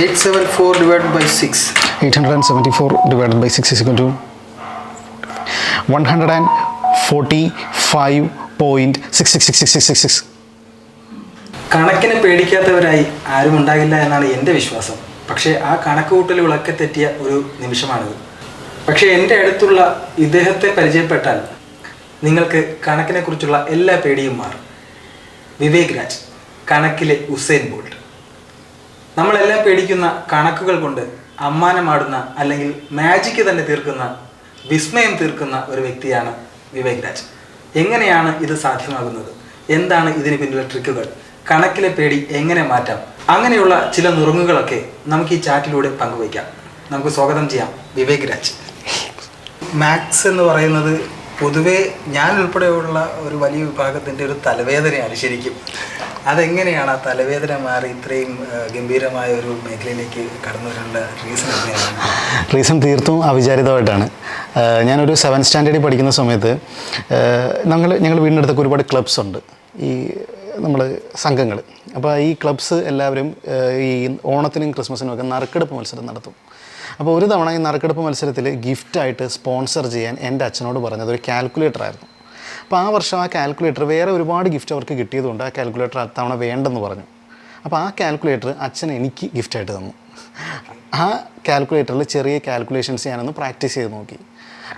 Eight seven four divide by six eight hundred and seventy four divided by six is equal to one hundred and forty five point six six six six six six കണക്കിനെ പേടിക്കാത്തവരായി ആരും ഉണ്ടാകില്ല എന്നാണ് എന്റെ വിശ്വാസം. പക്ഷേ ആ കണക്ക് വിളക്കെ തെറ്റിയ ഒരു നിമിഷമാണിത്. പക്ഷേ എന്റെ അടുത്തുള്ള ഇദ്ദേഹത്തെ പരിചയപ്പെട്ടാൽ നിങ്ങൾക്ക് കണക്കിനെക്കുറിച്ചുള്ള എല്ലാ പേടിയും മാറും. വിവേക് രാജ് കണക്കിലെ ഉസൈൻ ബോൾട്ട്. നമ്മളെല്ലാം പേടിക്കുന്ന കണക്കുകൾ കൊണ്ട് അമ്മാനമാടുന്ന അല്ലെങ്കിൽ മാജിക്ക് തന്നെ തീർക്കുന്ന വിസ്മയം തീർക്കുന്ന ഒരു വ്യക്തിയാണ് വിവേക് രാജ്. എങ്ങനെയാണ് ഇത് സാധ്യമാകുന്നത്? എന്താണ് ഇതിന് പിന്നിലെ ട്രിക്കുകൾ കണക്കിലെ പേടി എങ്ങനെ മാറ്റാം? അങ്ങനെയുള്ള ചില നുറുങ്ങുകളൊക്കെ നമുക്ക് ഈ ചാറ്റിലൂടെ പങ്കുവയ്ക്കാം. നമുക്ക് സ്വാഗതം ചെയ്യാം വിവേക് രാജ്. മാത്സ് എന്ന് പറയുന്നത് പൊതുവേ ഞാൻ ഉൾപ്പെടെയുള്ള ഒരു വലിയ വിഭാഗത്തിന്റെ ഒരു തലവേദനയാണ് ശരിക്കും. അതെങ്ങനെയാണ് ആ തലവേദന മാറി ഇത്രയും ഗംഭീരമായ ഒരു മേഖലയിലേക്ക് കടന്നു വരേണ്ട റീസൺ എങ്ങനെയാണ്? റീസൺ തീർത്തും അവിചാരിതമായിട്ടാണ്. ഞാനൊരു സെവൻ സ്റ്റാൻഡേർഡിൽ പഠിക്കുന്ന സമയത്ത് ഞങ്ങൾ ഞങ്ങൾ വീടിനടുത്തൊക്കെ ഒരുപാട് ക്ലബ്സ് ഉണ്ട്. ഈ നമ്മൾ സംഘങ്ങൾ അപ്പോൾ ഈ ക്ലബ്സ് എല്ലാവരും ഈ ഓണത്തിനും ക്രിസ്മസിനും ഒക്കെ നറുക്കെടുപ്പ് മത്സരം നടത്തും. അപ്പോൾ ഒരു തവണ ഈ നറുക്കെടുപ്പ് മത്സരത്തിൽ ഗിഫ്റ്റായിട്ട് സ്പോൺസർ ചെയ്യാൻ എന്റെ അച്ഛനോട് പറഞ്ഞത് ഒരു കാൽക്കുലേറ്റർ ആയിരുന്നു. അപ്പോൾ ആ വർഷം ആ കാൽക്കുലേറ്റർ വേറെ ഒരുപാട് ഗിഫ്റ്റ് അവർക്ക് കിട്ടിയതുകൊണ്ട് ആ കാൽക്കുലേറ്റർ അത്തവണ വേണ്ടെന്ന് പറഞ്ഞു. അപ്പോൾ ആ കാൽക്കുലേറ്റർ അച്ഛൻ എനിക്ക് ഗിഫ്റ്റായിട്ട് തന്നു. ആ കാൽക്കുലേറ്ററിൽ ചെറിയ കാൽക്കുലേഷൻസ് ഞാനൊന്ന് പ്രാക്ടീസ് ചെയ്ത് നോക്കി.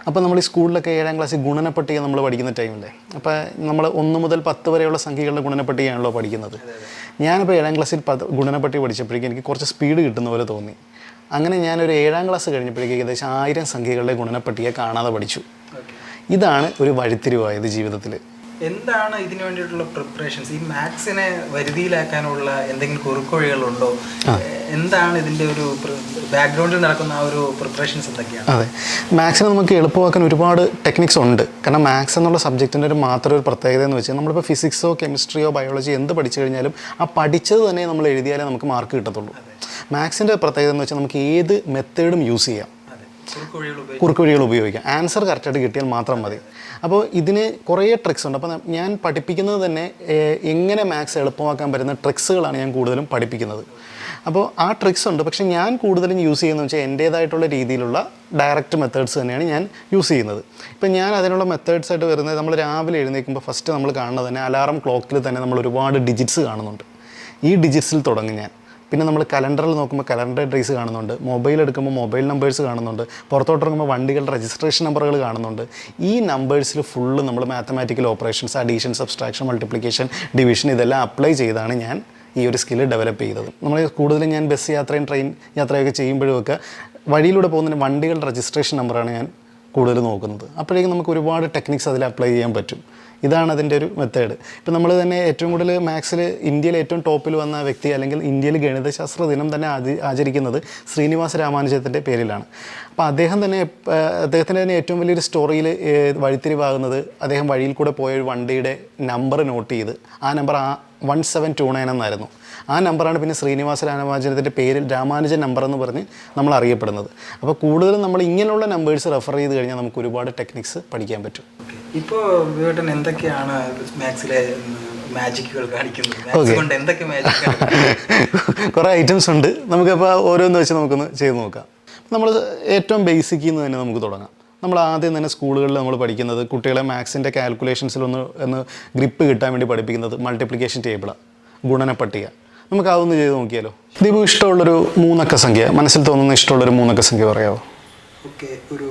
അപ്പോൾ നമ്മൾ ഈ സ്കൂളിലൊക്കെ ഏഴാം ക്ലാസ്സിൽ ഗുണനപ്പട്ടിക നമ്മൾ പഠിക്കുന്ന ടൈമില്ലേ അപ്പോൾ നമ്മൾ ഒന്ന് മുതൽ പത്ത് വരെയുള്ള സംഖ്യകളുടെ ഗുണനപ്പട്ടികയാണല്ലോ പഠിക്കുന്നത്. ഞാനിപ്പോൾ ഏഴാം ക്ലാസ്സിൽ പത്ത് ഗുണനപ്പട്ടിക പഠിച്ചപ്പോഴേക്കും എനിക്ക് കുറച്ച് സ്പീഡ് കിട്ടുന്ന പോലെ തോന്നി. അങ്ങനെ ഞാനൊരു ഏഴാം ക്ലാസ് കഴിഞ്ഞപ്പോഴേക്കും ഏകദേശം ആയിരം സംഖ്യകളുടെ ഗുണനപ്പട്ടിക കാണാതെ പഠിച്ചു. ഇതാണ് ഒരു വഴിത്തിരിവായത് ജീവിതത്തിൽ എന്താണ് ഇതിനു വേണ്ടിയിട്ടുള്ള പ്രിപ്പറേഷൻസ് ഈ മാത്സിനെ വരുതിയിലാക്കാനുള്ള എന്തെങ്കിലും കുറുക്കുവഴികളുണ്ടോ? എന്താണ് ഇതിന്റെ ഒരു ബാക്ക്ഗ്രൗണ്ടിൽ നടക്കുന്ന ആ ഒരു പ്രിപ്പറേഷൻസ് എന്തൊക്കെയാണ്? അതെ. മാത്സിനെ നമുക്ക് എളുപ്പമാക്കാൻ ഒരുപാട് ടെക്നിക്സ് ഉണ്ട്. കാരണം മാത്സ് എന്നുള്ള സബ്ജക്റ്റിന്റെ ഒരു മാത്രം ഒരു പ്രത്യേകത എന്ന് വെച്ചാൽ നമ്മളിപ്പോൾ ഫിസിക്സോ കെമിസ്ട്രിയോ ബയോളജി എന്ത് പഠിച്ചു കഴിഞ്ഞാലും ആ പഠിച്ചത് തന്നെ നമ്മൾ എഴുതിയാലേ നമുക്ക് മാർക്ക് കിട്ടത്തുള്ളൂ. മാത്സിന്റെ പ്രത്യേകത എന്ന് വെച്ചാൽ നമുക്ക് ഏത് മെത്തേഡും യൂസ് ചെയ്യാം. കുറുക്കുവഴികൾ ഉപയോഗിക്കാം. ആൻസർ കറക്റ്റായിട്ട് കിട്ടിയാൽ മാത്രം മതി. അപ്പോൾ ഇതിന് കുറേ ട്രിക്സ് ഉണ്ട്. അപ്പോൾ ഞാൻ പഠിപ്പിക്കുന്നത് തന്നെ എങ്ങനെ മാത്സ് എളുപ്പമാക്കാൻ പറ്റുന്ന ട്രിക്സുകളാണ് ഞാൻ കൂടുതലും പഠിപ്പിക്കുന്നത്. അപ്പോൾ ആ ട്രിക്സ് ഉണ്ട്. പക്ഷേ ഞാൻ കൂടുതലും യൂസ് ചെയ്യുന്നത് വെച്ചാൽ എന്റേതായിട്ടുള്ള രീതിയിലുള്ള ഡയറക്റ്റ് മെത്തേഡ്സ് തന്നെയാണ് ഞാൻ യൂസ് ചെയ്യുന്നത്. ഇപ്പം ഞാൻ അതിനുള്ള മെത്തേഡ്സ് ആയിട്ട് വരുന്നത് നമ്മൾ രാവിലെ എഴുന്നേൽക്കുമ്പോൾ ഫസ്റ്റ് നമ്മൾ കാണുന്നത് തന്നെ അലാറം ക്ലോക്കിൽ തന്നെ നമ്മൾ ഒരുപാട് ഡിജിറ്റ്സ് കാണുന്നുണ്ട്. ഈ ഡിജിറ്റ്സിൽ തുടങ്ങി ഞാൻ. പിന്നെ നമ്മൾ കലണ്ടറിൽ നോക്കുമ്പോൾ കലണ്ടർ ഡേയ്സ് കാണുന്നുണ്ട്. മൊബൈൽ എടുക്കുമ്പോൾ മൊബൈൽ നമ്പേഴ്സ് കാണുന്നുണ്ട്. പുറത്തോട്ട് ഇറങ്ങുമ്പോൾ വണ്ടികളുടെ രജിസ്ട്രേഷൻ നമ്പറുകൾ കാണുന്നുണ്ട്. ഈ നമ്പേഴ്സിൽ ഫുള്ള് നമ്മൾ mathematical operations addition subtraction multiplication division ഇതെല്ലാം അപ്ലൈ ചെയ്താണ് ഞാൻ ഈ ഒരു സ്കില്ല് ഡെവലപ്പ് ചെയ്തത്. നമ്മൾ കൂടുതലും ഞാൻ ബസ് യാത്രയും ട്രെയിൻ യാത്രയൊക്കെ ചെയ്യുമ്പോഴുമൊക്കെ വഴിയിലൂടെ പോകുന്നതിന് വണ്ടികളുടെ രജിസ്ട്രേഷൻ നമ്പറാണ് ഞാൻ കൂടുതൽ നോക്കുന്നത്. അപ്പോഴേക്കും നമുക്ക് ഒരുപാട് ടെക്നിക്സ് അതിൽ അപ്ലൈ ചെയ്യാൻ പറ്റും. ഇതാണ് അതിന്റെ ഒരു മെത്തേഡ് ഇപ്പം നമ്മൾ തന്നെ ഏറ്റവും കൂടുതൽ മാത്സിൽ ഇന്ത്യയിൽ ഏറ്റവും ടോപ്പിൽ വന്ന വ്യക്തി അല്ലെങ്കിൽ ഇന്ത്യയിൽ ഗണിതശാസ്ത്ര ദിനം തന്നെ ആച- ആചരിക്കുന്നത് ശ്രീനിവാസ രാമാനുജത്തിന്റെ പേരിലാണ്. അപ്പോൾ അദ്ദേഹം തന്നെ അദ്ദേഹത്തിന്റെ തന്നെ ഏറ്റവും വലിയൊരു സ്റ്റോറിയിൽ വഴിത്തിരിവാകുന്നത് അദ്ദേഹം വഴിയിൽ കൂടെ പോയ ഒരു വണ്ടിയുടെ നമ്പർ നോട്ട് ചെയ്ത്. ആ നമ്പർ ആ വൺ സെവൻ ടു നയൻ എന്നായിരുന്നു. ആ നമ്പറാണ് പിന്നെ ശ്രീനിവാസ രാമാനുജത്തിന്റെ പേരിൽ രാമാനുജൻ നമ്പർ എന്ന് പറഞ്ഞ് നമ്മൾ അറിയപ്പെടുന്നത്. അപ്പോൾ കൂടുതലും നമ്മൾ ഇങ്ങനെയുള്ള നമ്പേഴ്സ് റെഫർ ചെയ്ത് കഴിഞ്ഞാൽ നമുക്ക് ഒരുപാട് ടെക്നിക്സ് പഠിക്കാൻ പറ്റും. ഇപ്പോൾ വിവേട്ടൻ എന്തൊക്കെയാണ് മാത്സിലെ മാജിക്കുകൾ കാണിക്കുന്നത്? മാത്സ് കൊണ്ട് എന്തൊക്കെ മാജിക് കുറേ ഐറ്റംസ് ഉണ്ട്. നമുക്കപ്പോൾ ഓരോന്ന് വെച്ച് നമുക്കൊന്ന് ചെയ്ത് നോക്കാം. നമ്മൾ ഏറ്റവും ബേസിക്കിൽ നിന്ന് തന്നെ നമുക്ക് തുടങ്ങാം. നമ്മൾ ആദ്യം തന്നെ സ്കൂളുകളിൽ നമ്മൾ പഠിക്കുന്നത് കുട്ടികളെ മാത്സിന്റെ കാൽക്കുലേഷൻസിലൊന്ന് ഒന്ന് ഗ്രിപ്പ് കിട്ടാൻ വേണ്ടി പഠിപ്പിക്കുന്നത് മൾട്ടിപ്ലിക്കേഷൻ ടേബിളാണ് ഗുണനപ്പട്ടിക നമുക്ക് അതൊന്ന് ചെയ്ത് നോക്കിയാലോ? ദീപു ഇഷ്ടമുള്ളൊരു മൂന്നക്ക സംഖ്യ? മനസ്സിൽ തോന്നുന്ന ഇഷ്ടമുള്ളൊരു മൂന്നക്ക സംഖ്യ പറയാമോ ഓക്കെ ഒരു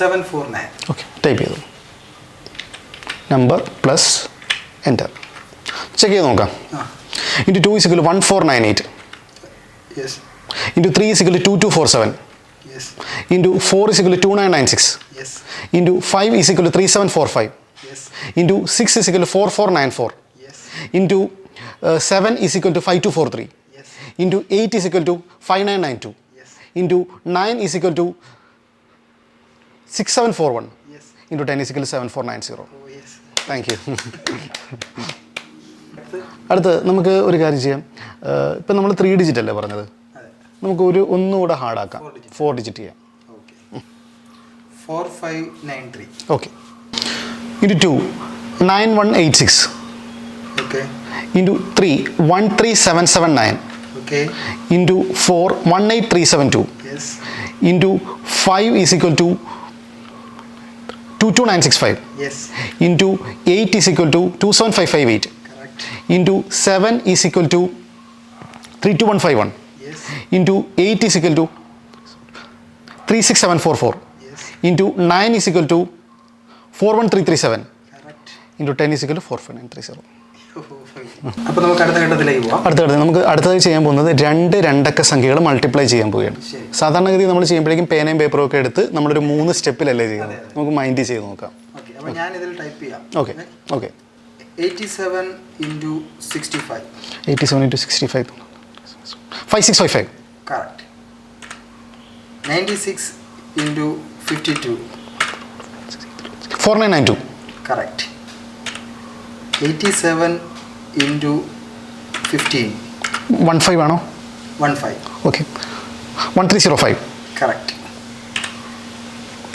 seven four nine okay type ചെയ്തു. നമ്പർ പ്ലസ് എന്റർ ചെക്ക് ചെയ്ത് നോക്കാം. Into two is equal one four nine eight into three is equal two two four seven into four is equal two nine nine six into five is equal three seven four five into six is equal four four nine four into seven is equal two five two four three into eight is equal two five nine nine two into nine is equal two six seven four one into ten is equal seven four nine zero thank you അടുത്ത് നമുക്ക് ഒരു കാര്യം ചെയ്യാം. ഇപ്പം നമ്മൾ three digit അല്ലേ പറഞ്ഞത്? നമുക്ക് ഒരു ഒന്നുകൂടെ ഹാർഡാക്കാം ഫോർ ഡിജിറ്റ് ചെയ്യാം. Okay four five nine three okay into two nine one eight six okay into three one three seven seven nine okay into four one eight three seven two into five is equal to 22965 yes. Into 8 is equal to 27558 correct. Into 7 is equal to 32151 yes. Into 8 is equal to 36744 yes. Into 9 is equal to 41337 correct. Into 10 is equal to 45930 അപ്പോൾ നമുക്ക് അടുത്ത ഘട്ടത്തിലേക്ക് പോവാം. അടുത്തടുത്ത് നമുക്ക് അടുത്തത് ചെയ്യാൻ പോകുന്നത് രണ്ട് രണ്ടക്ക സംഖ്യകൾ മൾട്ടിപ്ലൈ ചെയ്യാൻ പോവുകയാണ്. സാധാരണഗതി നമ്മൾ ചെയ്യുമ്പോഴേക്കും പേനയും പേപ്പറും ഒക്കെ എടുത്ത് നമ്മളൊരു മൂന്ന് സ്റ്റെപ്പിലല്ലേ ചെയ്യുന്നത്? നമുക്ക് മൈൻഡ് ചെയ്ത് നോക്കാം. ഞാൻ ഇതിൽ ടൈപ്പ് ചെയ്യാം okay. Okay eighty seven into sixty five eighty seven into sixty five five six five five correct ninety six into fifty two four nine nine two correct eighty seven into fifteen one five ആണോ one five okay one three zero five correct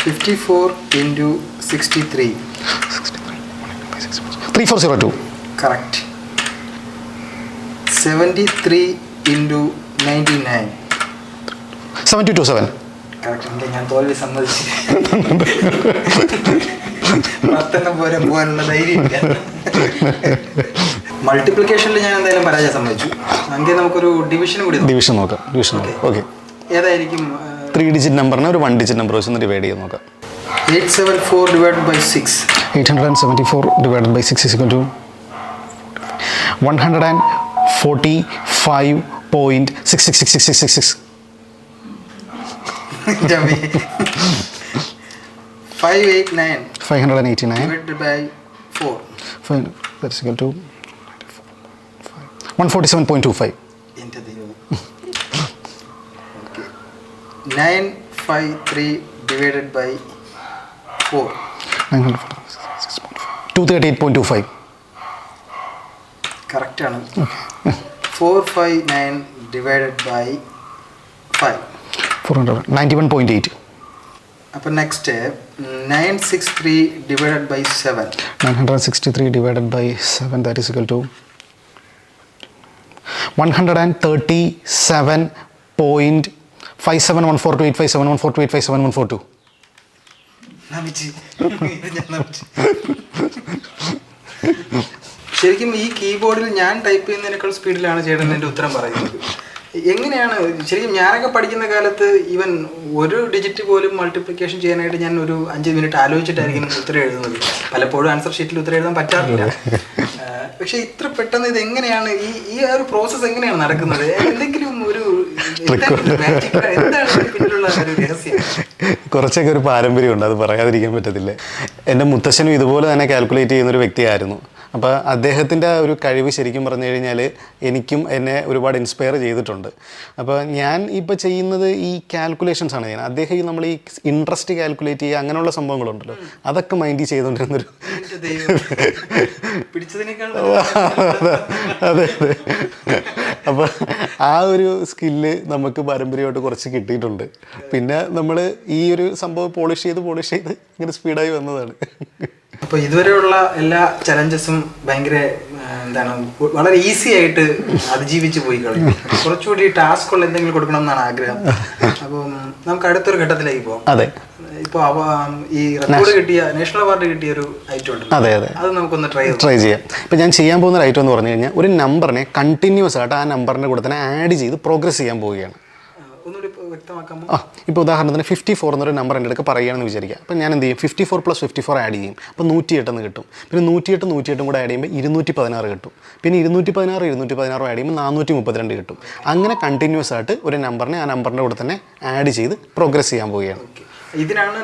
fifty four into sixty three three four zero two correct seventy three into ninety nine seven two two seven correct ഞാൻ തോൽവി സമ്മതിച്ചു പത്തെണ്ണം പോലെ പോകാനുള്ള ധൈര്യം മൾട്ടിപ്ലിക്കേഷനിൽ ഞാൻ എന്തായാലും പരാജയം സമ്മതിച്ചു. എങ്കിൽ നമുക്കൊരു ഡിവിഷൻ കൂടി. ഡിവിഷൻ നോക്കാം. ഡിവിഷൻ നോക്കാം. ഓക്കെ ഏതായിരിക്കും ത്രീ ഡിജിറ്റ് നമ്പറിനെ ഒരു വൺ ഡിജിറ്റ് നമ്പർ വെച്ച് ഡിവൈഡ് ചെയ്ത് നോക്കാം. Eight seven four divide by six eight hundred and seventy four divide by six is equal to one hundred and forty five point six six six six six six five eight nine five hundred and eighty nine by four five that's equal to one forty seven point two five എന്റെ ദൈവം nine five three divided by four nine hundred two thirty eight point two five കറക്റ്റാണ് four five nine divided by five four hundred ninety one point eight അപ്പം next nine six three divided by seven nine hundred sixty three divided by seven that is equal to one hundred and thirty seven point five seven one four two eight five seven one four two eight five seven one four two ശരിക്കും ഈ കീബോർഡിൽ ഞാൻ type ചെയ്യുന്നതിനേക്കാൾ സ്പീഡിലാണ് ചേട്ടൻ എന്റെ ഉത്തരം പറയുന്നത്. എങ്ങനെയാണ് ശരിക്കും ഞാനൊക്കെ പഠിക്കുന്ന കാലത്ത് ഈവൻ ഒരു ഡിജിറ്റ് പോലും മൾട്ടിപ്ലിക്കേഷൻ ചെയ്യാനായിട്ട് ഞാൻ ഒരു അഞ്ച് മിനിറ്റ് ആലോചിച്ചിട്ടായിരിക്കും ഉത്തരം എഴുതുന്നത്. പലപ്പോഴും ആൻസർ ഷീറ്റിൽ ഉത്തരം എഴുതാൻ പറ്റാറില്ല. പക്ഷെ ഇത്ര പെട്ടെന്ന് ഇത് എങ്ങനെയാണ് ഈ ഈ ഒരു പ്രോസസ്സ് എങ്ങനെയാണ് നടക്കുന്നത്? എന്തെങ്കിലും ഒരു കുറച്ചൊക്കെ ഒരു പാരമ്പര്യമുണ്ട് അത് പറയാതിരിക്കാൻ പറ്റത്തില്ല. എന്റെ മുത്തശ്ശനും ഇതുപോലെ തന്നെ കാൽക്കുലേറ്റ് ചെയ്യുന്ന ഒരു വ്യക്തിയായിരുന്നു. അപ്പോൾ അദ്ദേഹത്തിന്റെ ഒരു കഴിവ് ശരിക്കും പറഞ്ഞു കഴിഞ്ഞാൽ എനിക്കും എന്നെ ഒരുപാട് ഇൻസ്പയർ ചെയ്തിട്ടുണ്ട്. അപ്പോൾ ഞാൻ ഇപ്പോൾ ചെയ്യുന്നത് ഈ കാൽക്കുലേഷൻസ് ആണ്. ചെയ്യുന്നത് അദ്ദേഹം ഈ നമ്മൾ ഈ ഇൻട്രസ്റ്റ് കാൽക്കുലേറ്റ് ചെയ്യുക അങ്ങനെയുള്ള സംഭവങ്ങളുണ്ടല്ലോ. അതൊക്കെ മൈൻഡ് ചെയ്തുകൊണ്ടിരുന്നൊരു. അതെ അതെ അപ്പോൾ ആ ഒരു സ്കില്ല് നമുക്ക് പാരമ്പര്യമായിട്ട് കുറച്ച് കിട്ടിയിട്ടുണ്ട്. പിന്നെ നമ്മൾ ഈ ഒരു സംഭവം പോളിഷ് ചെയ്ത് പോളിഷ് ചെയ്ത് ഇങ്ങനെ സ്പീഡായി വന്നതാണ്. അപ്പൊ ഇതുവരെയുള്ള എല്ലാ ചലഞ്ചസും ഭയങ്കര എന്താണ് വളരെ ഈസി ആയിട്ട് അതിജീവിച്ച് പോയി കളയും കുറച്ചുകൂടി ടാസ്ക് ഉള്ള എന്തെങ്കിലും കൊടുക്കണം എന്നാണ് ആഗ്രഹം. അപ്പം നമുക്ക് അടുത്തൊരു ഘട്ടത്തിലേക്ക് പോകാം അതെ. ഇപ്പൊ അവ ഈ റെക്കോർഡ് കിട്ടിയ നാഷണൽ അവാർഡ് കിട്ടിയ ഒരു ഐറ്റം ഉണ്ട്. അതെ അതെ. അത് നമുക്കൊന്ന് ട്രൈ ട്രൈ ചെയ്യാം. ഇപ്പം ഞാൻ ചെയ്യാൻ പോകുന്ന ഒരു ഐറ്റം എന്ന് പറഞ്ഞു കഴിഞ്ഞാൽ ഒരു നമ്പറിനെ കണ്ടിന്യൂസ് ആയിട്ട് ആ നമ്പറിന്റെ കൂടെ തന്നെ ആഡ് ചെയ്ത് പ്രോഗ്രസ് ചെയ്യാൻ പോവുകയാണ്. ആ, ഇപ്പോൾ ഉദാഹരണത്തിന് ഫിഫ്റ്റി ഫോർ എന്നൊരു നമ്പർ എന്റെ അടുത്ത് പറയുകയാണെന്ന് വിചാരിക്കുക. അപ്പം ഞാൻ എന്ത് ചെയ്യും? Fifty four plus fifty four add ചെയ്യും അപ്പോൾ നൂറ്റിയെട്ടെന്ന് കിട്ടും. പിന്നെ നൂറ്റിയെട്ട് നൂറ്റിയെട്ടും കൂടെ ആഡ് ചെയ്യുമ്പോൾ ഇരുന്നൂറ്റി പതിനാറ് കിട്ടും. പിന്നെ ഇരുന്നൂറ്റി പതിനാറ് ഇരുന്നൂറ്റി പതിനാറ് ആഡ് ചെയ്യുമ്പോൾ നാനൂറ്റി മുപ്പത്തിരണ്ട് കിട്ടും. അങ്ങനെ കണ്ടിന്യൂസ് ആയിട്ട് ഒരു നമ്പറിനെ ആ നമ്പറിന്റെ കൂടെ തന്നെ ആഡ് ചെയ്ത് പ്രോഗ്രസ് ചെയ്യാൻ പോവുകയാണ്. ഇതിനാണ്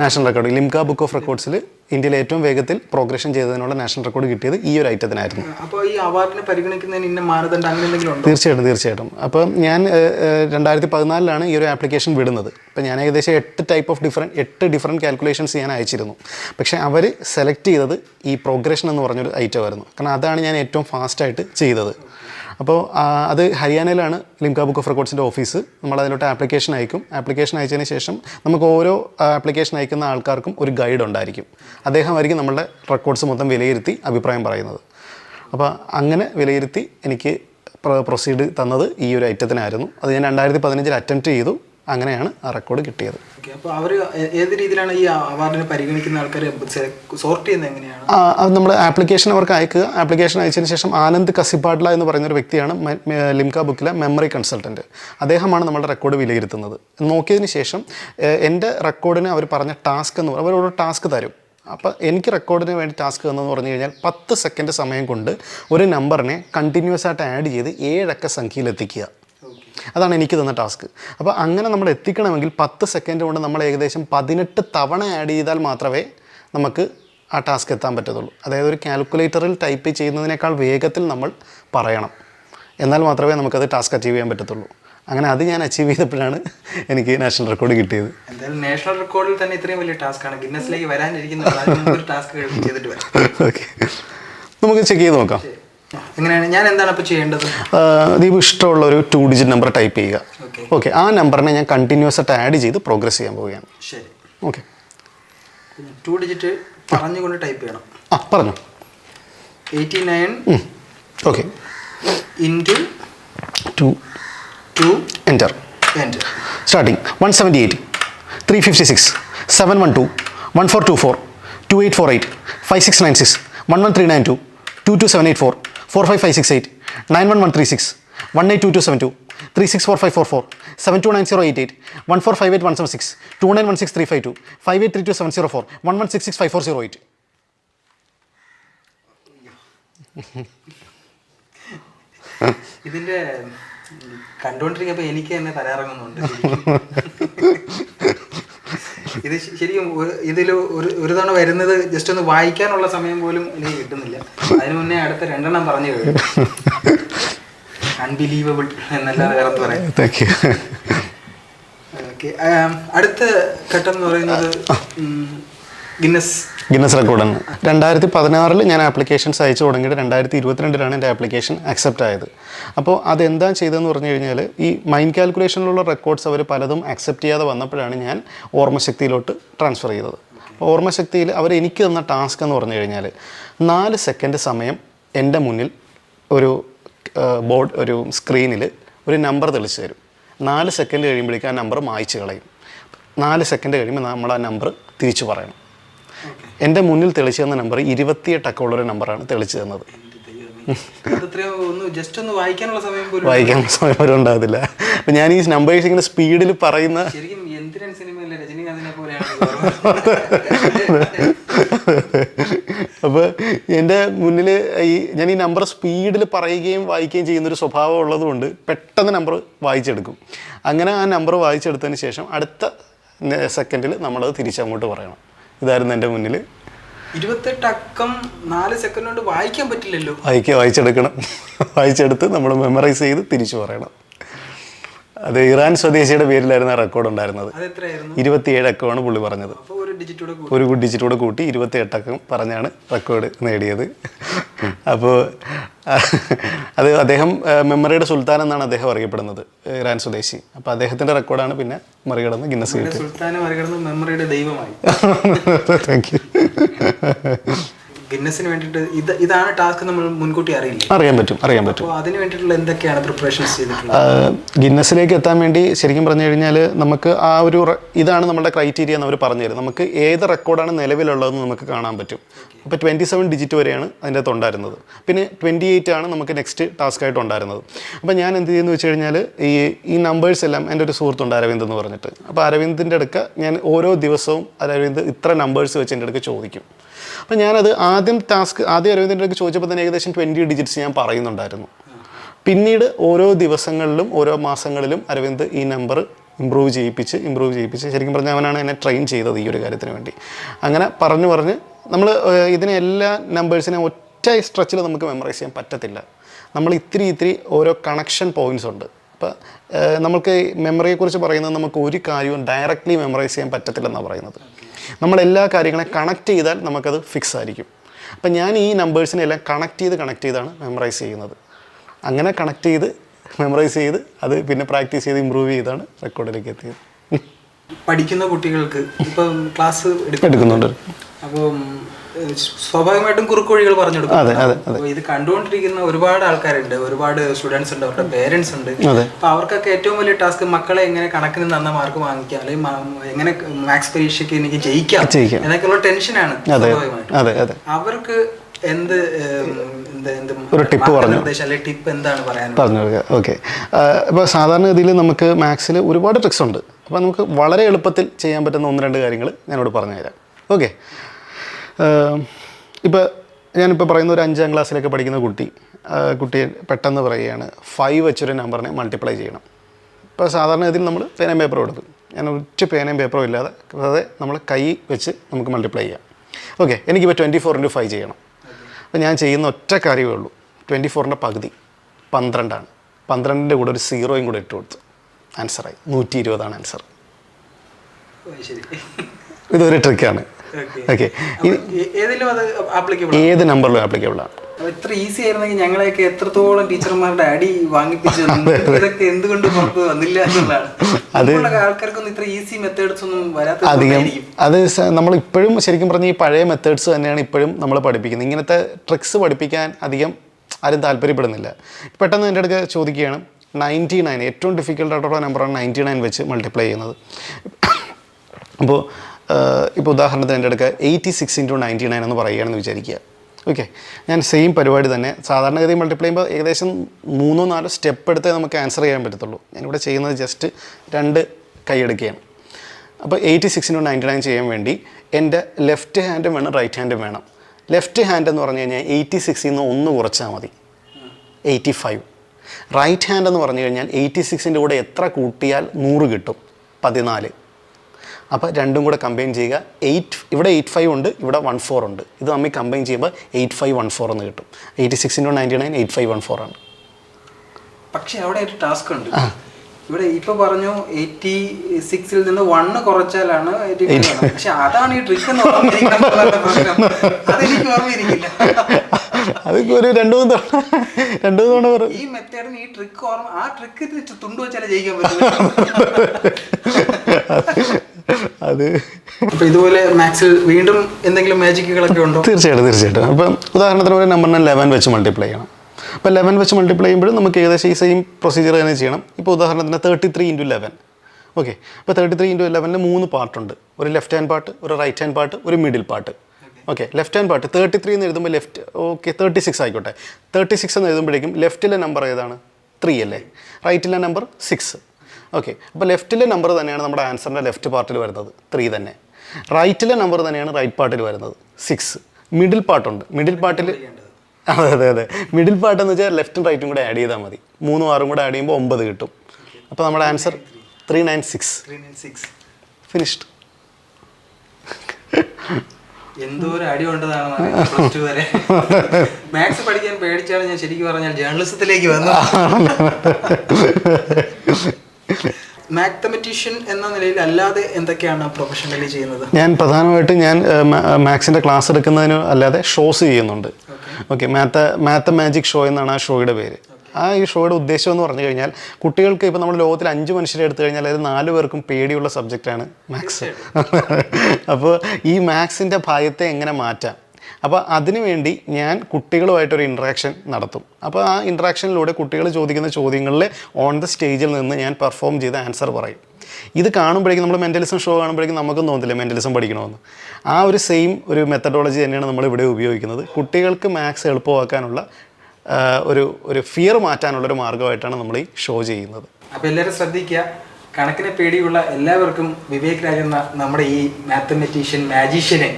national record Limca book of റെക്കോർഡ്സിൽ ഇന്ത്യയിൽ ഏറ്റവും വേഗത്തിൽ പ്രോഗ്രഷൻ ചെയ്തതിനുള്ള നാഷണൽ റെക്കോർഡ് കിട്ടിയത് ഈ ഒരു ഐറ്റത്തിനായിരുന്നു അപ്പോൾ ഈ അവാർഡിനെ പരിഗണിക്കുന്നതിന് ഇന്ന മാനദണ്ഡം അങ്ങനെ എന്തെങ്കിലും ഉണ്ടോ? തീർച്ചയായിട്ടും തീർച്ചയായിട്ടും. അപ്പോൾ ഞാൻ രണ്ടായിരത്തി പതിനാലിലാണ് ഈ ഒരു ആപ്ലിക്കേഷൻ വിടുന്നത്. അപ്പോൾ ഞാൻ ഏകദേശം എട്ട് ടൈപ്പ് ഓഫ് ഡിഫറെന്റ് എട്ട് ഡിഫറെന്റ് കാൽക്കുലേഷൻസ് ഞാൻ അയച്ചിരുന്നു. പക്ഷേ അവർ സെലക്ട് ചെയ്തത് ഈ പ്രോഗ്രഷൻ എന്ന് പറഞ്ഞൊരു ഐറ്റമായിരുന്നു കാരണം അതാണ് ഞാൻ ഏറ്റവും ഫാസ്റ്റായിട്ട് ചെയ്തത്. അപ്പോൾ അത് ഹരിയാനയിലാണ് ലിംക ബുക്ക് ഓഫ് റെക്കോർഡ്സിന്റെ ഓഫീസ്. നമ്മൾ അതിലോട്ട് ആപ്ലിക്കേഷൻ അയക്കും. ആപ്ലിക്കേഷൻ അയച്ചതിന് ശേഷം നമുക്ക് ഓരോ ആപ്ലിക്കേഷൻ അയക്കുന്ന ആൾക്കാർക്കും ഒരു ഗൈഡ് ഉണ്ടായിരിക്കും. അദ്ദേഹം ആയിരിക്കും നമ്മളുടെ റെക്കോർഡ്സ് മൊത്തം വിലയിരുത്തി അഭിപ്രായം പറയുന്നത്. അപ്പോൾ അങ്ങനെ വിലയിരുത്തി എനിക്ക് പ്രൊസീഡ് തന്നത് ഈ ഒരു ഐറ്റത്തിനായിരുന്നു. അത് ഞാൻ രണ്ടായിരത്തി പതിനഞ്ചിൽ അറ്റംപ്റ്റ് ചെയ്തു. അങ്ങനെയാണ് ആ റെക്കോർഡ് കിട്ടിയത്. അപ്പോൾ അവർ ഏത് രീതിയിലാണ് ഈ അവാർഡിനെ പരിഗണിക്കുന്ന സോർട്ട് ചെയ്യുന്നത് എങ്ങനെയാണ്? അത് നമ്മൾ ആപ്ലിക്കേഷൻ അവർക്ക് അയക്കുക. ആപ്ലിക്കേഷൻ അയച്ചതിന് ശേഷം ആനന്ദ് കസിപ്പാട്ല എന്ന് പറയുന്ന ഒരു വ്യക്തിയാണ് ലിംക ബുക്കിലെ മെമ്മറി കൺസൾട്ടന്റ് അദ്ദേഹമാണ് നമ്മുടെ റെക്കോർഡ് വിലയിരുത്തുന്നത്. നോക്കിയതിന് ശേഷം എന്റെ റെക്കോർഡിന് അവർ പറഞ്ഞ ടാസ്ക് എന്ന് പറയുന്നത് അവരോട് ടാസ്ക് തരും. അപ്പോൾ എനിക്ക് റെക്കോർഡിന് വേണ്ടി ടാസ്ക് തന്നെന്ന് പറഞ്ഞു കഴിഞ്ഞാൽ പത്ത് സെക്കൻഡ് സമയം കൊണ്ട് ഒരു നമ്പറിനെ കണ്ടിന്യൂസ് ആയിട്ട് ആഡ് ചെയ്ത് ഏഴക്ക സംഖ്യയിൽ എത്തിക്കുക അതാണ് എനിക്ക് തന്ന ടാസ്ക്. അപ്പോൾ അങ്ങനെ നമ്മൾ എത്തിക്കണമെങ്കിൽ പത്ത് സെക്കൻഡ് കൊണ്ട് നമ്മൾ ഏകദേശം പതിനെട്ട് തവണ ആഡ് ചെയ്താൽ മാത്രമേ നമുക്ക് ആ ടാസ്ക് എത്താൻ പറ്റത്തുള്ളൂ. അതായത് ഒരു കാൽക്കുലേറ്ററിൽ ടൈപ്പ് ചെയ്യുന്നതിനേക്കാൾ വേഗത്തിൽ നമ്മൾ പറയണം. എന്നാൽ മാത്രമേ നമുക്കത് ടാസ്ക് അച്ചീവ് ചെയ്യാൻ പറ്റത്തുള്ളൂ. അങ്ങനെ അത് ഞാൻ അച്ചീവ് ചെയ്തപ്പോഴാണ് എനിക്ക് നാഷണൽ റെക്കോർഡ് കിട്ടിയത്. എന്തായാലും നാഷണൽ റെക്കോർഡിൽ തന്നെ ഇത്രയും വലിയ ടാസ്ക് ആണ്. ഗിന്നസിലേക്ക് ഒരു ടാസ്ക് ചെയ്തിട്ട് വരാം. ഓക്കെ നമുക്ക് ചെക്ക് ചെയ്ത് നോക്കാം. എങ്ങനെയാണ്? ഞാൻ എന്താണ് ചെയ്യേണ്ടത്? ദീപ് ഇഷ്ടമുള്ള ഒരു ടു ഡിജിറ്റ് നമ്പർ ടൈപ്പ് ചെയ്യുക. ഓക്കെ ഓക്കെ ആ നമ്പറിനെ ഞാൻ കണ്ടിന്യൂസ് ആയിട്ട് ആഡ് ചെയ്ത് പ്രോഗ്രസ് ചെയ്യാൻ പോവുകയാണ്. ശരി. ഓക്കെ ടു ഡിജിറ്റ് പറഞ്ഞുകൊണ്ട് ടൈപ്പ് ചെയ്യണം. ആ പറഞ്ഞു. Eighty nine okay into two two enter enter starting one seventy eight three fifty six seven one two one four two four two eight four eight five six nine six one one three nine two two two seven eight four four five five six eight nine one one three six one eight two two seven two three six four five four four seven two nine zero eight eight one four five eight one seven six two nine one six three five two five eight three two seven zero four one one six six five four zero eight ഇതിന്റെ കണ്ടുകൊണ്ടിരിക്കുമ്പോൾ എനിക്ക് തന്നെ തലയിറങ്ങുന്നുണ്ട് ഇത് ശരിക്കും ഇതിൽ ഒരു ഒരു തവണ വരുന്നത് ജസ്റ്റ് ഒന്ന് വായിക്കാനുള്ള സമയം പോലും എനിക്ക് കിട്ടുന്നില്ല. അതിനു മുന്നേ അടുത്ത രണ്ടെണ്ണം പറഞ്ഞു കഴിഞ്ഞു അൺബിലീവബിൾ എന്നല്ലാതെ വേറെ പറയാം. ഓക്കെ അടുത്ത ഘട്ടം എന്ന് പറയുന്നത് ഗിന്നസ് ഗിന്നസ് റെക്കോർഡാണ്. രണ്ടായിരത്തി പതിനാറിൽ ഞാൻ ആപ്ലിക്കേഷൻസ് അയച്ചു തുടങ്ങിയിട്ട് രണ്ടായിരത്തി ഇരുപത്തിരണ്ടിലാണ് എന്റെ ആപ്ലിക്കേഷൻ അക്സെപ്റ്റ് ആയത്. അപ്പോൾ അതെന്താ ചെയ്തതെന്ന് പറഞ്ഞു കഴിഞ്ഞാൽ ഈ മൈൻഡ് കാൽക്കുലേഷനിലുള്ള റെക്കോർഡ്സ് അവർ പലതും അക്സെപ്റ്റ് ചെയ്യാതെ വന്നപ്പോഴാണ് ഞാൻ ഓർമ്മശക്തിയിലോട്ട് ട്രാൻസ്ഫർ ചെയ്തത്. ഓർമ്മശക്തിയിൽ അവർ എനിക്ക് തന്ന ടാസ്ക് എന്ന് പറഞ്ഞു കഴിഞ്ഞാൽ നാല് സെക്കൻഡ് സമയം എന്റെ മുന്നിൽ ഒരു ബോർഡ് ഒരു സ്ക്രീനിൽ ഒരു നമ്പർ തെളിച്ച് തരും. നാല് സെക്കൻഡ് കഴിയുമ്പോഴേക്കും ആ നമ്പർ മായ്ച്ച് കളയും. നാല് സെക്കൻഡ് കഴിയുമ്പോൾ നമ്മൾ ആ നമ്പർ തിരിച്ചു പറയണം. എന്റെ മുന്നിൽ തെളിച്ചു തന്ന നമ്പർ ഇരുപത്തിയെട്ട് അക്കമുള്ളൊരു നമ്പറാണ് തെളിച്ചു തന്നത്. വായിക്കാനുള്ള സമയം പോലും ഉണ്ടാകത്തില്ല അപ്പം ഞാൻ ഈ നമ്പേഴ്സ് ഇങ്ങനെ സ്പീഡിൽ പറയുന്ന അപ്പോൾ എന്റെ മുന്നിൽ ഈ ഞാൻ ഈ നമ്പർ സ്പീഡിൽ പറയുകയും വായിക്കുകയും ചെയ്യുന്നൊരു സ്വഭാവം ഉള്ളതുകൊണ്ട് പെട്ടെന്ന് നമ്പർ വായിച്ചെടുക്കും. അങ്ങനെ ആ നമ്പർ വായിച്ചെടുത്തതിന് ശേഷം അടുത്ത സെക്കൻഡിൽ നമ്മളത് തിരിച്ചങ്ങോട്ട് പറയണം. ഇതായിരുന്നു എന്റെ മുന്നിൽ. ഇരുപത്തെട്ട് അക്കം നാല് സെക്കൻഡ് കൊണ്ട് വായിക്കാൻ പറ്റില്ലല്ലോ. വായിക്കുക വായിച്ചെടുക്കണം. വായിച്ചെടുത്ത് നമ്മൾ മെമ്മറൈസ് ചെയ്ത് തിരിച്ചു പറയണം. അത് ഇറാൻ സ്വദേശിയുടെ പേരിലായിരുന്നു ആ റെക്കോർഡ് ഉണ്ടായിരുന്നത്. ഇരുപത്തിയേഴ് അക്കമാണ് പുള്ളി പറഞ്ഞത്. ഒരു ഡിജിറ്റോടെ കൂട്ടി. ഇരുപത്തിയെട്ട് അക്കം പറഞ്ഞാണ് റെക്കോർഡ് നേടിയത്. അപ്പോൾ അത് അദ്ദേഹം മെമ്മറിയുടെ സുൽത്താൻ എന്നാണ് അദ്ദേഹം അറിയപ്പെടുന്നത് ഇറാൻ സ്വദേശി. അപ്പോൾ അദ്ദേഹത്തിന്റെ റെക്കോർഡാണ് പിന്നെ മറികടന്ന് ഗിന്നസ് മറികടന്ന് മെമ്മറിയുടെ ദൈവമായി. താങ്ക് യു ഗിന്നസിന് വേണ്ടിയിട്ട് ഇത് ഇതാണ് ടാസ്ക് നമ്മൾ മുൻകൂട്ടി അറിയില്ല? അറിയാൻ പറ്റും അറിയാൻ പറ്റും. അതിന് വേണ്ടിയിട്ടുള്ള എന്തൊക്കെയാണ് പ്രിപ്പറേഷൻസ് ചെയ്തിട്ടുള്ളത്? ഗിന്നസിലേക്ക് എത്താൻ വേണ്ടി ശരിക്കും പറഞ്ഞു കഴിഞ്ഞാൽ നമുക്ക് ആ ഒരു ഇതാണ് നമ്മുടെ ക്രൈറ്റീരിയ എന്ന് അവർ പറഞ്ഞു തരും. നമുക്ക് ഏത് റെക്കോർഡാണ് നിലവിലുള്ളതെന്ന് നമുക്ക് കാണാൻ പറ്റും. അപ്പോൾ ട്വന്റി സെവൻ ഡിജിറ്റ് വരെയാണ് അതിന്റെ അകത്ത് ഉണ്ടായിരുന്നത് പിന്നെ ട്വന്റി എയ്റ്റ് ആണ് നമുക്ക് നെക്സ്റ്റ് ടാസ്ക് ആയിട്ട് ഉണ്ടായിരുന്നത്. അപ്പോൾ ഞാൻ എന്ത് ചെയ്യുന്നു വെച്ച് കഴിഞ്ഞാൽ ഈ ഈ നമ്പേഴ്സ് എല്ലാം എന്റെ ഒരു സുഹൃത്തുണ്ട് അരവിന്ദ് എന്ന് പറഞ്ഞിട്ട്. അപ്പോൾ അരവിന്ദിന്റെ അടുക്ക ഞാൻ ഓരോ ദിവസവും അരവിന്ദ് ഇത്ര നമ്പേഴ്സ് വെച്ച് എന്റെ അടുക്ക് ചോദിക്കും. അപ്പോൾ ഞാനത് ആദ്യം ടാസ്ക് ആദ്യം അരവിന്ദിന്റെ ചോദിച്ചപ്പോൾ തന്നെ ഏകദേശം ട്വന്റി ഡിജിറ്റ്സ് ഞാൻ പറയുന്നുണ്ടായിരുന്നു. പിന്നീട് ഓരോ ദിവസങ്ങളിലും ഓരോ മാസങ്ങളിലും അരവിന്ദ് ഈ നമ്പർ ഇമ്പ്രൂവ് ചെയ്യിപ്പിച്ച് ഇമ്പ്രൂവ് ചെയ്യിപ്പിച്ച് ശരിക്കും പറഞ്ഞാൽ അവനാണ് എന്നെ ട്രെയിൻ ചെയ്തത് ഈ ഒരു കാര്യത്തിന് വേണ്ടി. അങ്ങനെ പറഞ്ഞു പറഞ്ഞ് നമ്മൾ ഇതിനെ എല്ലാ നമ്പേഴ്സിനെ ഒറ്റ സ്ട്രെച്ചിൽ നമുക്ക് മെമ്മറൈസ് ചെയ്യാൻ പറ്റത്തില്ല. നമ്മൾ ഇത്തിരി ഇത്തിരി ഓരോ കണക്ഷൻ പോയിന്റ്സ് ഉണ്ട്. അപ്പോൾ നമുക്ക് മെമ്മറിയെക്കുറിച്ച് പറയുന്നത് നമുക്ക് ഒരു കാര്യവും ഡയറക്റ്റ്ലി മെമ്മറൈസ് ചെയ്യാൻ പറ്റത്തില്ലെന്നാണ് പറയുന്നത്. നമ്മൾ എല്ലാ കാര്യങ്ങളെ കണക്ട് ചെയ്താൽ നമുക്കത് ഫിക്സ് ആയിരിക്കും. അപ്പം ഞാൻ ഈ നമ്പേഴ്സിനെ എല്ലാം കണക്ട് ചെയ്ത് കണക്ട് ചെയ്താണ് മെമ്മറൈസ് ചെയ്യുന്നത്. അങ്ങനെ കണക്ട് ചെയ്ത് മെമ്മറൈസ് ചെയ്ത് അത് പിന്നെ പ്രാക്ടീസ് ചെയ്ത് ഇമ്പ്രൂവ് ചെയ്താണ് റെക്കോർഡിലേക്ക് എത്തിയത്. പഠിക്കുന്ന കുട്ടികൾക്ക് ഇപ്പം ക്ലാസ് എടുക്കുന്നുണ്ട്. അപ്പം സ്വാഭാവികമായിട്ടും കുറുക്കുവഴികൾ പറഞ്ഞു കൊടുക്കും അതെ അതെ. അപ്പൊ ഇത് കണ്ടുകൊണ്ടിരിക്കുന്ന ഒരുപാട് ആൾക്കാരുണ്ട് ഒരുപാട് സ്റ്റുഡൻസ് ഉണ്ട് അവരുടെ പേരൻസ് ഉണ്ട്. അപ്പൊ അവർക്കൊക്കെ ഏറ്റവും വലിയ ടാസ്ക് മക്കളെ എങ്ങനെ കണക്കിന് നന്ന മാർക്ക് വാങ്ങിക്കാം അല്ലെങ്കിൽ എങ്ങനെ മാത്സ് പരീക്ഷയ്ക്ക് എനിക്ക് ജയിക്കാം. എന്നൊക്കെയുള്ള ടെൻഷനാണ് അതെ അവർക്ക് എന്ത് ഒരു ടിപ്പ് പറഞ്ഞു. ടിപ്പ് എന്താണ് പറയാൻ പറഞ്ഞു ഓക്കെ. ഇപ്പോൾ സാധാരണഗതിയിൽ നമുക്ക് മാത്സിൽ ഒരുപാട് ട്രിക്സ് ഉണ്ട്. അപ്പോൾ നമുക്ക് വളരെ എളുപ്പത്തിൽ ചെയ്യാൻ പറ്റുന്ന ഒന്ന് രണ്ട് കാര്യങ്ങൾ ഞാനിവിടെ പറഞ്ഞുതരാം. ഓക്കെ. ഇപ്പോൾ ഞാനിപ്പോൾ പറയുന്ന ഒരു അഞ്ചാം ക്ലാസ്സിലൊക്കെ പഠിക്കുന്ന കുട്ടി കുട്ടിയെ കുട്ടി പെട്ടെന്ന് പറയുകയാണ് ഫൈവ് വെച്ചൊരു നമ്പറിനെ മൾട്ടിപ്ലൈ ചെയ്യണം. ഇപ്പോൾ സാധാരണഗതിയിൽ നമ്മൾ പേനയും പേപ്പറും എടുക്കും ഞാൻ ഒറ്റ പേനയും പേപ്പറും ഇല്ലാതെ അതായത് നമ്മൾ കൈ വെച്ച് നമുക്ക് മൾട്ടിപ്ലൈ ചെയ്യാം. ഓക്കെ എനിക്കിപ്പോൾ ട്വന്റി ഫോർ ഇന്റു ഫൈവ് ചെയ്യണം. അപ്പോൾ ഞാൻ ചെയ്യുന്ന ഒറ്റ കാര്യമേ ഉള്ളൂ. ട്വന്റി ഫോറിന്റെ പകുതി പന്ത്രണ്ടാണ്. പന്ത്രണ്ടിന്റെ കൂടെ ഒരു സീറോയും കൂടെ ഇട്ട് കൊടുത്തു. ആൻസറായി. നൂറ്റി ഇരുപതാണ് ആൻസർ ഇതൊരു ട്രിക്കാണ്. ഓക്കെ. ഏത് നമ്പറിലും ആപ്ലിക്കബിൾ ആണ്. ഇത്ര ഈസി ആയിരുന്നെങ്കിൽ ഞങ്ങളെയൊക്കെ എത്രത്തോളം ടീച്ചർമാരുടെ അടി വാങ്ങിപ്പിച്ചു ഇതൊക്കെ എന്തുകൊണ്ട് പുറത്ത് വന്നില്ല എന്നുള്ളതാണ്. ഇപ്പോഴുള്ള ആൾക്കാർക്കൊന്നും ഇത്ര ഈസി മെത്തേഡ്സ് ഒന്നും വരാത്ത അധികം അത് നമ്മളിപ്പോഴും നമ്മൾ ഇപ്പോഴും ശരിക്കും പറഞ്ഞ ഈ പഴയ മെത്തേഡ്സ് തന്നെയാണ് ഇപ്പോഴും നമ്മൾ പഠിപ്പിക്കുന്നത്. ഇങ്ങനത്തെ ട്രിക്സ് പഠിപ്പിക്കാൻ അധികം ആരും താല്പര്യപ്പെടുന്നില്ല. പെട്ടെന്ന് എന്റെ അടുത്ത് ചോദിക്കുകയാണ് നയന്റി നയൻ ഏറ്റവും ഡിഫിക്കൽട്ട് ആയിട്ടുള്ള നമ്പറാണ് നയന്റി നയൻ വെച്ച് മൾട്ടിപ്ലൈ ചെയ്യുന്നത്. അപ്പോൾ ഇപ്പോൾ ഉദാഹരണത്തിന് എന്റെ അടുക്ക eighty six into ninety nine എന്ന് പറയുകയാണെന്ന് വിചാരിക്കുക. ഓക്കെ ഞാൻ സെയിം പരിപാടി തന്നെ സാധാരണഗതി മൾട്ടിപ്ലൈ ചെയ്യുമ്പോൾ ഏകദേശം മൂന്നോ നാലോ സ്റ്റെപ്പ് എടുത്തേ നമുക്ക് ആൻസർ ചെയ്യാൻ പറ്റത്തുള്ളൂ. ഞാനിവിടെ ചെയ്യുന്നത് ജസ്റ്റ് രണ്ട് കൈയെടുക്കുകയാണ് അപ്പോൾ eighty six into ninety nine ചെയ്യാൻ വേണ്ടി എന്റെ ലെഫ്റ്റ് ഹാൻഡും വേണം റൈറ്റ് ഹാൻഡും വേണം. ലെഫ്റ്റ് ഹാൻഡ് എന്ന് പറഞ്ഞു കഴിഞ്ഞാൽ എയ്റ്റി സിക്സിൽ നിന്ന് ഒന്ന് കുറച്ചാൽ മതി. എയ്റ്റി ഫൈവ് റൈറ്റ് ഹാൻഡ് എന്ന് പറഞ്ഞു കഴിഞ്ഞാൽ എയ്റ്റി സിക്സിന്റെ കൂടെ എത്ര കൂട്ടിയാൽ നൂറ് കിട്ടും? പതിനാല്. അപ്പോൾ രണ്ടും കൂടെ കമ്പൈൻ ചെയ്യുക. എയ്റ്റ് ഇവിടെ എയ്റ്റ് ഫൈവ് ഉണ്ട് ഇവിടെ വൺ ഫോർ ഉണ്ട്. ഇത് തമ്മിൽ കമ്പൈൻ ചെയ്യുമ്പോൾ എയ്റ്റ് ഫൈവ് വൺ ഫോർ എന്ന് കിട്ടും. Eighty സിക്സിന്റെ ninety nine eight five one four ആണ്. പക്ഷേ അവിടെ ഒരു ടാസ്ക് ഉണ്ട്. ഇവിടെ ഇപ്പൊ പറഞ്ഞു എയ്റ്റി സിക്സിൽ നിന്ന് വണ്ണ് കുറച്ചാലാണ് 85 വന്നത്. പക്ഷെ അതാണ് ഈ ട്രിക്ക് അതെനിക്ക് ഓർമ്മയിരിക്കില്ല. അതൊക്കെ ഒരു രണ്ട് മൂന്ന് തവണ രണ്ട് മൂന്ന് തവണ ഈ മെത്തേഡിന് ഈ ട്രിക്ക് ഓർമ്മ ആ ട്രിക്ക് തുണ്ടു വെച്ചാലേ ജയിക്കാൻ പറ്റും. അത് അപ്പൊ ഇതുപോലെ മാത്സിൽ വീണ്ടും എന്തെങ്കിലും മാജിക്കുകളൊക്കെ ഉണ്ടോ? തീർച്ചയായിട്ടും തീർച്ചയായിട്ടും. അപ്പം ഉദാഹരണത്തിന് ഒരു നമ്പറിനെ ലെവൻ വെച്ച് മൾട്ടിപ്ലൈ ചെയ്യണം. അപ്പോൾ ലെവൻ വെച്ച് മൾട്ടിപ്ലൈ ചെയ്യുമ്പോഴും നമുക്ക് ഏകദേശം ഈ സെയിം പ്രൊസീജിയർ തന്നെ ചെയ്യണം. ഇപ്പോൾ ഉദാഹരണത്തിന് thirty three into eleven okay അപ്പോൾ തേർട്ടി ത്രീ ഇന്റു ലെവനിൽ മൂന്ന് പാർട്ടുണ്ട് ഒരു ലെഫ്റ്റ് ഹാൻഡ് പാർട്ട് ഒരു റൈറ്റ് ഹാൻഡ് പാർട്ട് ഒരു middle part okay left hand part thirty three എന്ന് എഴുതുമ്പോൾ ലെഫ്റ്റ് ഓക്കെ തേർട്ടി സിക്സ് ആയിക്കോട്ടെ. തേർട്ടി സിക്സ് എന്ന് എഴുതുമ്പോഴേക്കും ലെഫ്റ്റിലെ നമ്പർ ഏതാണ്? ത്രീ അല്ലേ? റൈറ്റിലെ നമ്പർ സിക്സ് ഓക്കെ അപ്പോൾ ലെഫ്റ്റിലെ നമ്പർ തന്നെയാണ് നമ്മുടെ ആൻസറിന്റെ ലെഫ്റ്റ് പാർട്ടിൽ വരുന്നത്. ത്രീ തന്നെ. റൈറ്റിലെ നമ്പർ തന്നെയാണ് റൈറ്റ് പാർട്ടിൽ വരുന്നത്. സിക്സ് മിഡിൽ പാർട്ടുണ്ട് മിഡിൽ പാർട്ടിൽ അതെ അതെ അതെ. മിഡിൽ പാർട്ട് എന്ന് വെച്ചാൽ ലെഫ്റ്റും റൈറ്റും കൂടെ ആഡ് ചെയ്താൽ മതി. മൂന്നും ആറും കൂടെ ആഡ് ചെയ്യുമ്പോൾ ഒമ്പത് കിട്ടും. അപ്പോൾ നമ്മുടെ answer three nine six finished എന്തോ ഒരു അടി കൊണ്ടതാണ് പ്ലസ് ടു വരെ. മാത്സ് പഠിക്കാൻ പേടിച്ചാണ് ഞാൻ ശരിക്കും പറഞ്ഞാൽ ജേർണലിസത്തിലേക്ക് വന്നത്. മാത്തമെറ്റീഷ്യൻ എന്ന നിലയിൽ അല്ലാതെ എന്തൊക്കെയാണ് പ്രൊഫഷണലി ചെയ്യുന്നത്? ഞാൻ പ്രധാനമായിട്ടും ഞാൻ മാത്സിന്റെ ക്ലാസ് എടുക്കുന്നതിന് അല്ലാതെ ഷോസ് ചെയ്യുന്നുണ്ട്. Okay math math magic show എന്നാണ് ആ ഷോയുടെ പേര്. ആ ഈ ഷോയുടെ ഉദ്ദേശം എന്ന് പറഞ്ഞു കഴിഞ്ഞാൽ കുട്ടികൾക്ക് ഇപ്പോൾ നമ്മൾ ലോകത്തിൽ അഞ്ച് മനുഷ്യരെ എടുത്തു കഴിഞ്ഞാൽ അതായത് നാല് പേർക്കും പേടിയുള്ള സബ്ജക്റ്റാണ് മാത്സ് അപ്പോൾ ഈ മാത്സിന്റെ ഭയത്തെ എങ്ങനെ മാറ്റാം? അപ്പോൾ അതിനുവേണ്ടി ഞാൻ കുട്ടികളുമായിട്ടൊരു ഇൻട്രാക്ഷൻ നടത്തും. അപ്പോൾ ആ ഇൻട്രാക്ഷനിലൂടെ കുട്ടികൾ ചോദിക്കുന്ന ചോദ്യങ്ങളിൽ ഓൺ ദ സ്റ്റേജിൽ നിന്ന് ഞാൻ പെർഫോം ചെയ്ത് ആൻസർ പറയും. ഇത് കാണുമ്പോഴേക്കും നമ്മൾ മെന്റലിസം ഷോ കാണുമ്പോഴേക്കും നമുക്കും തോന്നില്ല മെന്റലിസം പഠിക്കണമെന്ന് ആ ഒരു സെയിം ഒരു മെത്തഡോളജി തന്നെയാണ് നമ്മൾ ഇവിടെ ഉപയോഗിക്കുന്നത്. കുട്ടികൾക്ക് മാത്സ് എളുപ്പമാക്കാനുള്ള ഒരു ഒരു ഫിയർ മാറ്റാനുള്ളൊരു മാർഗമായിട്ടാണ് നമ്മൾ ഈ ഷോ ചെയ്യുന്നത്. അപ്പോൾ എല്ലാവരും ശ്രദ്ധിക്കുക. കണക്കിനെ പേടിയുള്ള എല്ലാവർക്കും വിവേക് രാജ് എന്ന നമ്മുടെ ഈ മാത്തമെറ്റീഷ്യൻ മാജീഷ്യനെ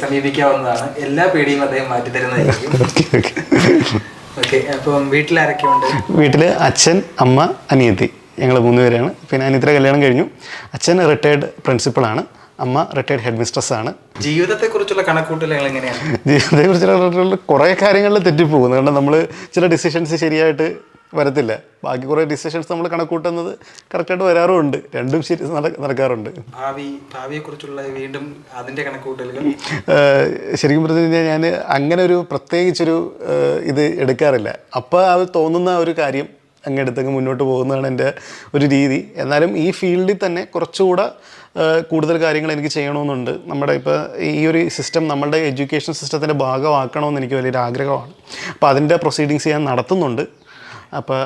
സമീപിക്കാവുന്നതാണ്. എല്ലാ പേടിയും അദ്ദേഹം മാറ്റി തരുന്നതായിരിക്കും. ഓക്കെ അപ്പം വീട്ടിലാരൊക്കെ ഉണ്ട് വീട്ടിൽ അച്ഛൻ അമ്മ അനിയത്തി. ഞങ്ങൾ മൂന്ന് പേരാണ് പിന്നെ അനിയത്തിയുടെ കല്യാണം കഴിഞ്ഞു. അച്ഛൻ റിട്ടയർഡ് പ്രിൻസിപ്പളാണ് അമ്മ റിട്ടയർഡ് ഹെഡ് മിസ്ട്രസ് ആണ്. ജീവിതത്തെ കുറിച്ചുള്ള കണക്കൂട്ടലുകൾ എങ്ങനെയാണ്? ജീവിതത്തെക്കുറിച്ചുള്ള കുറേ കാര്യങ്ങളിൽ തെറ്റിപ്പോകുന്നു. കാരണം നമ്മൾ ചില ഡിസിഷൻസ് ശരിയായിട്ട് വരത്തില്ല. ബാക്കി കുറേ ഡിസിഷൻസ് നമ്മൾ കണക്കൂട്ടുന്നത് കറക്റ്റായിട്ട് വരാറുമുണ്ട്. രണ്ടും ശരി നടക്കാറുണ്ട്. ഭാവി ഭാവിയെക്കുറിച്ചുള്ള വീണ്ടും അതിന്റെ കണക്കൂട്ടലുകൾ? ശരിക്കും പറഞ്ഞു കഴിഞ്ഞാൽ ഞാൻ അങ്ങനെ ഒരു പ്രത്യേകിച്ചൊരു ഇത് എടുക്കാറില്ല. അപ്പോൾ അത് തോന്നുന്ന ഒരു കാര്യം അങ്ങ് എടുത്തങ്ങ് മുന്നോട്ട് പോകുന്നതാണ് എന്റെ ഒരു രീതി. എന്നാലും ഈ ഫീൽഡിൽ തന്നെ കുറച്ചുകൂടെ കൂടുതൽ കാര്യങ്ങൾ എനിക്ക് ചെയ്യണമെന്നുണ്ട്. നമ്മുടെ ഇപ്പോൾ ഈ ഒരു സിസ്റ്റം നമ്മുടെ എഡ്യൂക്കേഷൻ സിസ്റ്റത്തിന്റെ ഭാഗമാക്കണമെന്ന് എനിക്ക് വലിയൊരു ആഗ്രഹമാണ്. അപ്പോൾ അതിന്റെ പ്രൊസീഡിങ്സ് ഞാൻ നടത്തുന്നുണ്ട്. അപ്പോൾ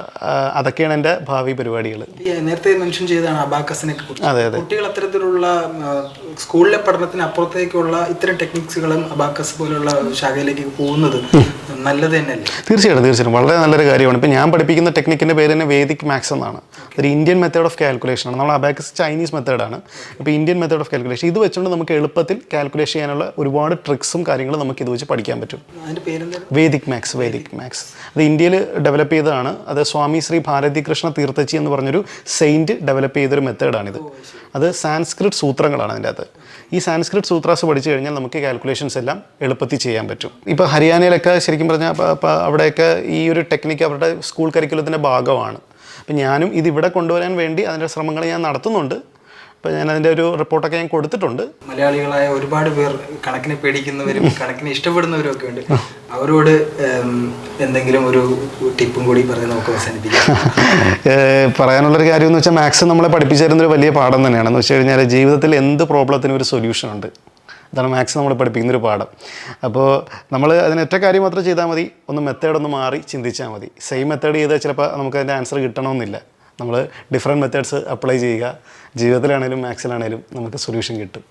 അതൊക്കെയാണ് എന്റെ ഭാവി പരിപാടികൾ. നേരത്തെ മെൻഷൻ ചെയ്തതാണ് അബാക്കസിനെ കുറിച്ച്. അതെ അതെ. കുട്ടികൾ അത്തരത്തിലുള്ള സ്കൂളിലെ പഠനത്തിന് അപ്പുറത്തേക്കുള്ള ഇത്തരം ടെക്നിക്സുകളും അബാക്കസ് പോലുള്ള ശാഖയിലേക്ക് പോകുന്നത്. നല്ലത് തന്നെയല്ലേ? തീർച്ചയായിട്ടും തീർച്ചയായിട്ടും. വളരെ നല്ലൊരു കാര്യമാണ്. ഇപ്പം ഞാൻ പഠിപ്പിക്കുന്ന ടെക്നിക്കിന്റെ പേര് തന്നെ വേദിക് മാക്സ് എന്നാണ്. ഒരു ഇന്ത്യൻ മെത്തേഡ് ഓഫ് കാൽക്കുലേഷൻ ആണ്. നമ്മൾ അബാക്സ് ചൈനീസ് മെത്തേഡാണ് അപ്പോൾ ഇന്ത്യൻ മെത്തേഡ് ഓഫ് കാൽക്കുലേഷൻ ഇത് വെച്ചുകൊണ്ട് നമുക്ക് എളുപ്പത്തിൽ കാൽക്കുലേഷൻ ചെയ്യാനുള്ള ഒരുപാട് ട്രിക്സും കാര്യങ്ങളും നമുക്ക് ഇത് വെച്ച് പഠിക്കാൻ പറ്റും. വേദിക് മാക്സ് വേദിക് മാക്സ് അത് ഇന്ത്യയിൽ ഡെവലപ്പ് ചെയ്തതാണ്. അത് സ്വാമി ശ്രീ ഭാരതി കൃഷ്ണ തീർത്ഥച്ചി എന്ന് പറഞ്ഞൊരു സെയിന്റ് ഡെവലപ്പ് ചെയ്തൊരു മെത്തേഡാണിത് അത് സാൻസ്ക്രിറ്റ് സൂത്രങ്ങളാണ് അതിന്റെ അകത്ത്. ഈ സാൻസ്ക്രിറ്റ് സൂത്രാസ് പഠിച്ചു കഴിഞ്ഞാൽ നമുക്ക് കാൽക്കുലേഷൻസ് എല്ലാം എളുപ്പത്തിൽ ചെയ്യാൻ പറ്റും. ഇപ്പോൾ ഹരിയാനയിലൊക്കെ ശരിക്കും പറഞ്ഞാൽ അവിടെയൊക്കെ ഈ ഒരു ടെക്നിക്ക് അവരുടെ സ്കൂൾ കരിക്കുലത്തിന്റെ ഭാഗമാണ്. അപ്പം ഞാനും ഇത് കൊണ്ടുവരാൻ വേണ്ടി അതിന്റെ ശ്രമങ്ങൾ ഞാൻ നടത്തുന്നുണ്ട്. അപ്പോൾ ഞാൻ അതിന്റെ ഒരു റിപ്പോർട്ടൊക്കെ ഞാൻ കൊടുത്തിട്ടുണ്ട്. മലയാളികളായ ഒരുപാട് പേർ കണക്കിനെ പേടിക്കുന്നവരും കണക്കിനെ ഇഷ്ടപ്പെടുന്നവരും ഒക്കെ ഉണ്ട്. അവരോട് എന്തെങ്കിലും ഒരു ടിപ്പും കൂടി പറഞ്ഞ് നമുക്ക് അവസാനിപ്പിക്കാം. പറയാനുള്ളൊരു കാര്യം എന്ന് വെച്ചാൽ മാത്സ് നമ്മളെ പഠിപ്പിച്ചു ഒരു വലിയ പാഠം തന്നെയാണ് എന്ന് വെച്ച് കഴിഞ്ഞാൽ ജീവിതത്തിൽ എന്ത് പ്രോബ്ലത്തിനും ഒരു സൊല്യൂഷൻ ഉണ്ട്. അതാണ് മാത്സ് നമ്മൾ പഠിപ്പിക്കുന്ന ഒരു പാഠം. അപ്പോൾ നമ്മൾ അതിന് ഒറ്റ കാര്യം മാത്രം ചെയ്താൽ മതി. ഒന്ന് മെത്തേഡ് ഒന്ന് മാറി ചിന്തിച്ചാൽ മതി. സെയിം മെത്തേഡ് ചെയ്താൽ ചിലപ്പോൾ നമുക്ക് അതിന്റെ ആൻസർ കിട്ടണമെന്നില്ല. നമ്മൾ ഡിഫറെന്റ് മെത്തേഡ്സ് അപ്ലൈ ചെയ്യുക. ജീവിതത്തിലാണേലും മാത്സിലാണേലും നമുക്ക് സൊല്യൂഷൻ കിട്ടും.